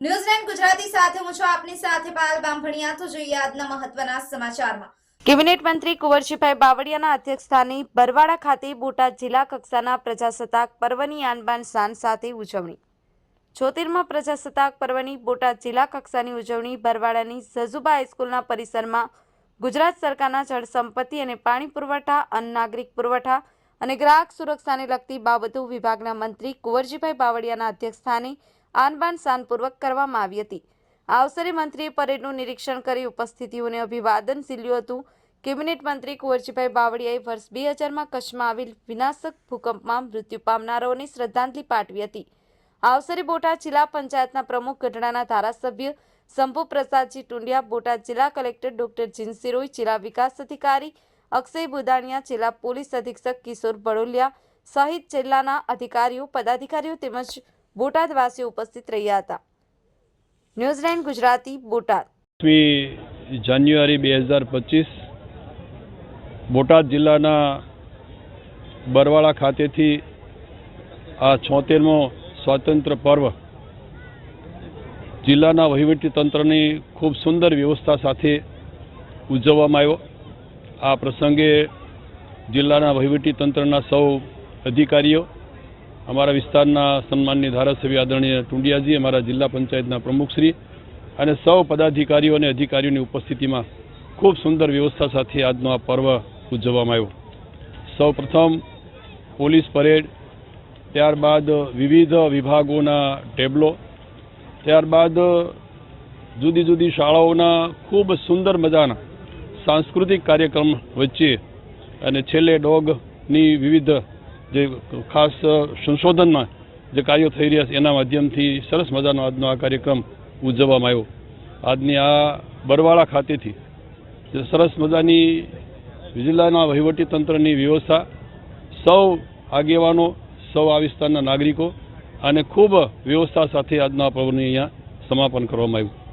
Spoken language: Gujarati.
ન્યૂઝીલેન્ડ ગુજરાતી સાથે હું છું આપની સાથે પાલ બામભણિયા તો જોઈએ આજના મહત્વના સમાચારમાં. કેબિનેટ મંત્રી કુંવરજીભાઈ બાવળિયાના અધ્યક્ષસ્થાને બરવાડા ખાતે બોટાદ જિલ્લા કક્ષાના પ્રજાસત્તાક પર્વની આનબાન શાન સાથે ઉજવણી. છોતેરમાં પ્રજાસત્તાક પર્વની બોટાદ જિલ્લા કક્ષાની ઉજવણી બરવાડાની ઝઝુબા હાઈસ્કૂલના પરિસરમાં ગુજરાત સરકારના જળ સંપત્તિ અને પાણી પુરવઠા, અન્ન નાગરિક પુરવઠા અને ગ્રાહક સુરક્ષાને લગતી બાબતો વિભાગના મંત્રી કુંવરજીભાઈ બાવળિયાના અધ્યક્ષસ્થાને આનબાન શાનપૂર્વક કરવામાં આવી હતી. આ અવસરે મંત્રીએ પરેડનું નિરીક્ષણ કરી ઉપસ્થિતિઓને અભિવાદન ઝીલ્યું હતું. કેબિનેટ મંત્રી કુંવરજીભાઈ બાવળિયાએ વર્ષ બે હજારમાં કચ્છમાં આવેલ વિનાશક ભૂકંપમાં મૃત્યુ પામનારાઓને શ્રદ્ધાંજલિ પાઠવી હતી. આ અવસરે બોટાદ જિલ્લા પંચાયતના પ્રમુખ ગઢડાના ધારાસભ્ય શંભુ પ્રસાદજી ટુંડિયા, બોટાદ જિલ્લા કલેક્ટર ડોક્ટર જીનસિરોઈ જિલ્લા વિકાસ અધિકારી અક્ષય બુદાણિયા જિલ્લા પોલીસ અધિક્ષક કિશોર બડોલિયા સહિત જિલ્લાના અધિકારીઓ, પદાધિકારીઓ તેમજ બોટાદવાસીઓ ઉપસ્થિત રહ્યા હતા. ન્યૂઝીલેન્ડ ગુજરાતી, બોટાદ. જાન્યુઆરી બે હજાર પચીસ બોટાદ જિલ્લાના બરવાળા ખાતેથી આ છોતેરમો સ્વાતંત્ર્ય પર્વ જિલ્લાના વહીવટી તંત્રની ખૂબ સુંદર વ્યવસ્થા સાથે ઉજવવામાં આવ્યો. આ પ્રસંગે જિલ્લાના વહીવટી તંત્રના સૌ અધિકારીઓ અમારા વિસ્તારના સન્માનની ધારાસભ્ય આદરણીય ટુંડિયાજી, અમારા જિલ્લા પંચાયતના પ્રમુખશ્રી અને સૌ પદાધિકારીઓ અને અધિકારીઓની ઉપસ્થિતિમાં ખૂબ સુંદર વ્યવસ્થા સાથે આજનો આ પર્વ ઉજવવામાં આવ્યો. સૌ પોલીસ પરેડ, ત્યારબાદ વિવિધ વિભાગોના ટેબલો, ત્યારબાદ જુદી જુદી શાળાઓના ખૂબ સુંદર મજાના સાંસ્કૃતિક કાર્યક્રમ વચ્ચે અને છેલ્લે ડોગની વિવિધ જે ખાસ સંશોધનમાં જે કાર્યો થઈ રહ્યા છે, એના માધ્યમથી સરસ મજાનો આજનો આ કાર્યક્રમ ઉજવવામાં આવ્યો. આજની આ બરવાળા ખાતેથી સરસ મજાની જિલ્લાના વહીવટી તંત્રની વ્યવસ્થા, સૌ આગેવાનો, સૌ આ વિસ્તારના નાગરિકો અને ખૂબ વ્યવસ્થા સાથે આજના પર્વની અહીંયા સમાપન કરવામાં આવ્યું.